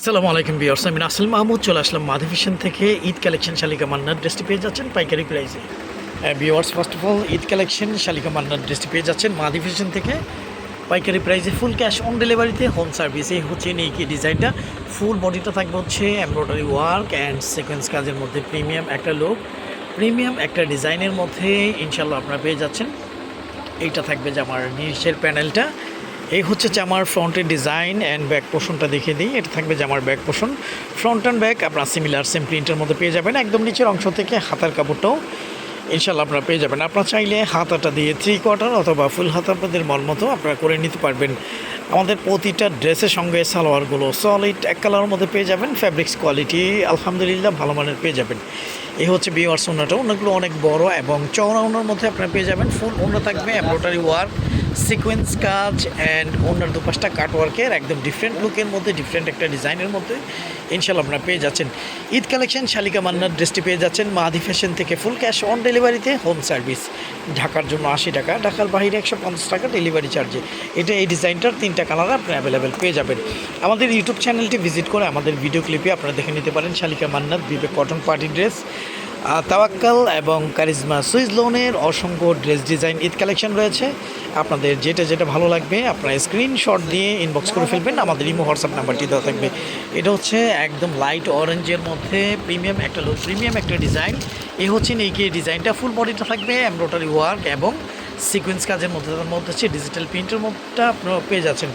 আসসালামু আলাইকুম বিয়ার্স আমি নাসিল মাহমুদ, চলে আসলাম মাধি ফ্যাশন থেকে ঈদ কালেকশন শালিকা মান্নার ড্রেসটি পেয়ে যাচ্ছেন পাইকারি প্রাইসে। বিয়ার্স first of all Eid collection Shalika মান্নার ড্রেসটি পেয়ে যাচ্ছেন মাধি ফ্যাশন থেকে। পাইকারি প্রাইসে ফুল ক্যাশ অন ডেলিভারিতে হোম সার্ভিস এই হচ্ছে এই কি ডিজাইনটা। ফুল বডিটা থাকবে হচ্ছে এমব্রয়ডারি ওয়ার্ক অ্যান্ড সিকোয়েন্স কাজের মধ্যে প্রিমিয়াম একটা লুক প্রিমিয়াম একটা ডিজাইনের মধ্যে ইনশাল্লাহ আপনারা পেয়ে যাচ্ছেন। এইটা থাকবে যে আমার নিচের প্যানেলটা এই হচ্ছে জামার ফ্রন্টের ডিজাইন অ্যান্ড ব্যাক পোর্শনটা দেখিয়ে দিই। এটা থাকবে জামার back portion front and back আপনার সিমিলার সেম প্রিন্টের মধ্যে পেয়ে যাবেন। একদম নিচের অংশ থেকে হাতার কাপড়টাও ইনশাল্লাহ আপনারা পেয়ে যাবেন। আপনারা চাইলে হাতাটা দিয়ে থ্রি কোয়ার্টার অথবা ফুল হাতা আপনাদের মন মতো আপনারা করে নিতে পারবেন। আমাদের প্রতিটা ড্রেসের সঙ্গে সালোয়ারগুলো সলিড এক কালারের মধ্যে পেয়ে যাবেন। ফ্যাব্রিক্স কোয়ালিটি আলহামদুলিল্লাহ ভালো মানের পেয়ে যাবেন। এই হচ্ছে বিওয়ার সোনাটা ওনাগুলো অনেক বড় এবং চওড়া ওনার মধ্যে আপনারা পেয়ে যাবেন। ফুল ওনা থাকবে এমব্রয়ডারি ওয়ার্ক সিকোয়েন্স কাজ অ্যান্ড ওনার দুপাশটা কাট ওয়ার্কের একদম ডিফারেন্ট লুকের মধ্যে ডিফারেন্ট একটা ডিজাইনের মধ্যে। ইনশাল্লাহ আপনারা পেয়ে যাচ্ছেন। ঈদ কালেকশন শালিকা মান্নার ড্রেসটি পেয়ে যাচ্ছেন। মাদি ফ্যাশন থেকে ফুল ক্যাশ অন ডেলিভারিতে হোম সার্ভিস ঢাকার জন্য আশি টাকা, ঢাকার বাইরে একশো পঞ্চাশ টাকা ডেলিভারি চার্জে এটা এই ডিজাইনটার তিনটা কালার আপনি অ্যাভেলেবেল পেয়ে যাবেন। আমাদের ইউটিউব চ্যানেলটি ভিজিট করে আমাদের ভিডিও ক্লিপে আপনারা দেখে নিতে পারেন। Shalika Mannat, Bibek cotton party dress Tawakkal এবং কারিজমা সুইজ লোনের অসংখ্য ড্রেস ডিজাইন ঈদ কালেকশন রয়েছে। আপনাদের যেটা যেটা ভালো লাগবে, আপনারা স্ক্রিনশট দিয়ে ইনবক্স করে ফেলবেন। আমাদের ইমো হোয়াটসঅ্যাপ নাম্বারটি দেওয়া থাকবে। এটা হচ্ছে একদম লাইট অরেঞ্জের মধ্যে প্রিমিয়াম একটা লো প্রিমিয়াম একটা ডিজাইন এই হচ্ছে নেইকি ডিজাইনটা ফুল বডিটা থাকবে এমব্রয়ডারি ওয়ার্ক এবং সিকোয়েন্স কাজের মধ্যে, তার মধ্যে হচ্ছে ডিজিটাল প্রিন্টের মধ্যে আপনারা পেয়ে যাচ্ছেন।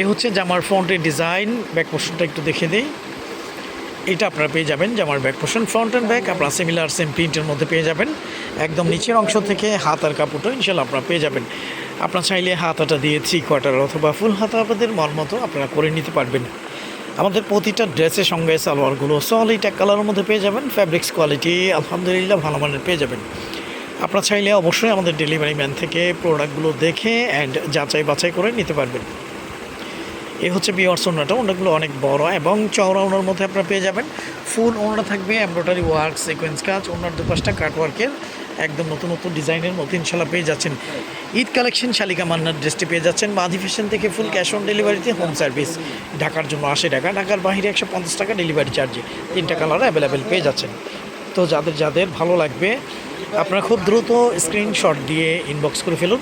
এই হচ্ছে জামার ফ্রন্টের ডিজাইন ব্যাক পোর্শনটা একটু দেখে দিই। এটা আপনারা পেয়ে যাবেন যে আমার back portion front and back আপনারা সিমিলার সেম প্রিন্টের মধ্যে পেয়ে যাবেন। একদম নিচের অংশ থেকে হাত আর কাপড়টা ইনশাল্লাহ আপনারা পেয়ে যাবেন। আপনারা চাইলে হাতাটা দিয়ে থ্রি কোয়ার্টার অথবা ফুল হাতা আপনাদের মন মতো আপনারা করে নিতে পারবেন। আমাদের প্রতিটা ড্রেসের সঙ্গে সালোয়ারগুলো সলিড এক কালারের মধ্যে পেয়ে যাবেন ফ্যাব্রিক্স কোয়ালিটি আলহামদুলিল্লাহ ভালো মানের পেয়ে যাবেন। আপনারা চাইলে অবশ্যই আমাদের ডেলিভারি ম্যান থেকে প্রোডাক্টগুলো দেখে অ্যান্ড যাচাই বাছাই করে নিতে পারবেন। এই হচ্ছে বিয়ার্স ওনাটা। ওনাগুলো অনেক বড় এবং চওড়া ওনার মধ্যে আপনারা পেয়ে যাবেন। ফুল ওনাটা থাকবে এমব্রয়ডারি ওয়ার্ক সিকোয়েন্স কাজ, ওনার দুপাশটা কাট ওয়ার্কের একদম নতুন নতুন ডিজাইনের মধ্যে ইনশাল্লাহ পেয়ে যাচ্ছেন। ঈদ কালেকশন শালিকা মান্নার ড্রেসটি পেয়ে যাচ্ছেন। মাধি ফ্যাশন থেকে ফুল ক্যাশ অন ডেলিভারিতে হোম সার্ভিস ঢাকার জন্য আশি টাকা, ঢাকার বাইরে একশো পঞ্চাশ টাকা ডেলিভারি চার্জে তিনটা কালার অ্যাভেলেবেল পেয়ে যাচ্ছেন। তো যাদের যাদের ভালো লাগবে, আপনারা খুব দ্রুত স্ক্রিনশট দিয়ে ইনবক্স করে ফেলুন।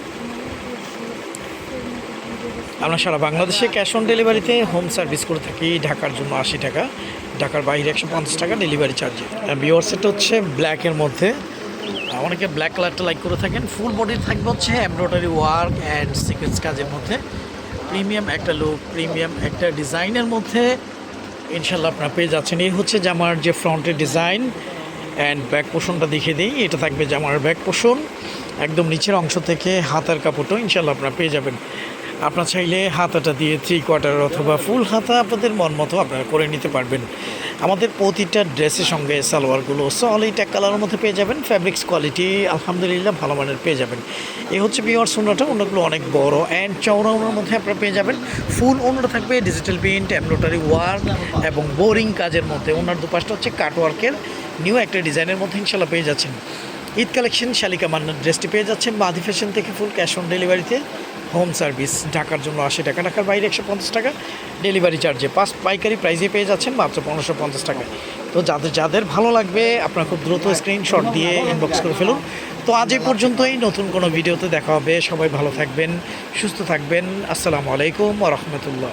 আমরা সারা বাংলাদেশে ক্যাশ অন ডেলিভারিতে হোম সার্ভিস করে থাকি, ঢাকার জন্য আশি টাকা, ঢাকার বাইরে একশো পঞ্চাশ টাকা ডেলিভারি চার্জে বিওর সেট হচ্ছে ব্ল্যাকের মধ্যে। অনেকে ব্ল্যাক কালারটা লাইক করে থাকেন। ফুল বডি থাকবে হচ্ছে এমব্রয়ডারি ওয়ার্ক অ্যান্ড সিকোয়েন্স কাজের মধ্যে। প্রিমিয়াম একটা লুক প্রিমিয়াম একটা ডিজাইনের মধ্যে ইনশাল্লাহ আপনারা পেয়ে যাচ্ছেন। এই হচ্ছে জামার যে ফ্রন্টের ডিজাইন অ্যান্ড ব্যাক পোষণটা দেখিয়ে দিই। এটা থাকবে জামার ব্যাক পোষণ একদম নিচের অংশ থেকে হাতার কাপড়টাও ইনশাল্লাহ আপনারা পেয়ে যাবেন। আপনার চাইলে হাতাটা দিয়ে থ্রি কোয়ার্টার অথবা ফুল হাতা আপনাদের মন মতো আপনারা করে নিতে পারবেন। আমাদের প্রতিটা ড্রেসের সঙ্গে সালোয়ারগুলো সলিড এক কালারের মধ্যে পেয়ে যাবেন ফ্যাব্রিক্স কোয়ালিটি আলহামদুলিল্লাহ ভালো মানের পেয়ে যাবেন। এই হচ্ছে বিওয়ার সোনাটা অন্যগুলো অনেক বড় অ্যান্ড চওড়া ওনার মধ্যে আপনারা পেয়ে যাবেন। ফুল ওনাটা থাকবে ডিজিটাল প্রিন্ট এমব্রয়ডারি ওয়ার্ক এবং বোরিং কাজের মধ্যে। ওনার দুপাশটা হচ্ছে কাট ওয়ার্কের নিউ একটা ডিজাইনের মধ্যে ইনশাল্লাহ পেয়ে যাচ্ছেন। ঈদ কালেকশন শালিকা মান্নার ড্রেসটি পেয়ে যাচ্ছেন মাদি ফ্যাশন থেকে ফুল ক্যাশ অন ডেলিভারিতে। হোম সার্ভিস, ঢাকার জন্য আশি টাকা, ঢাকার বাইরে একশো পঞ্চাশ টাকা। ডেলিভারি চার্জে পাঁচ পাইকারি প্রাইজে পেয়ে যাচ্ছেন মাত্র পনেরোশো পঞ্চাশ টাকা। তো যাদের যাদের ভালো লাগবে, আপনারা খুব দ্রুত স্ক্রিনশট দিয়ে ইনবক্স করে ফেলুন। তো আজ এই পর্যন্তই, নতুন কোনো ভিডিওতে দেখা হবে। সবাই ভালো থাকবেন, সুস্থ থাকবেন। আসসালামু আলাইকুম রহমতুল্লাহ।